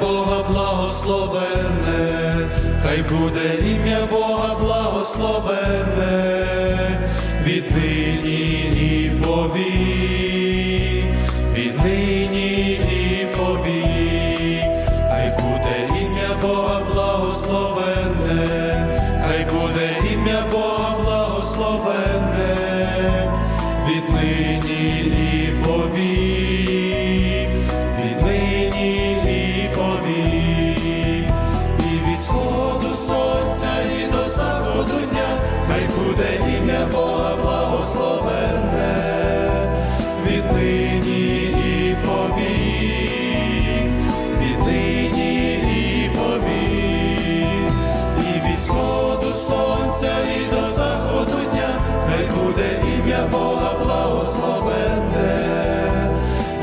Бога благословене, хай буде ім'я Бога благословене, віднині і повік, віднині.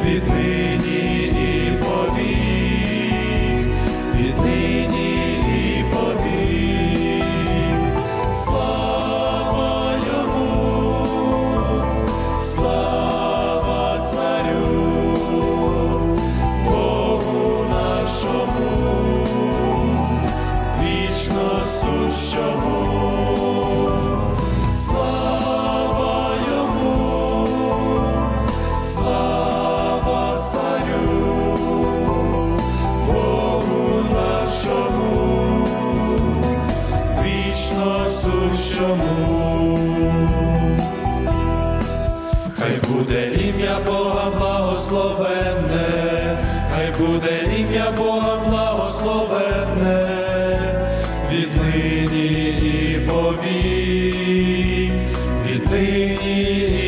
with me. всьому, хай буде ім'я Бога благословенне, хай буде ім'я Бога благословенне, віднині і повік, віднині.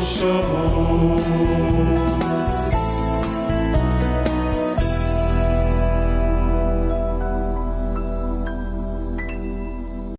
shalom.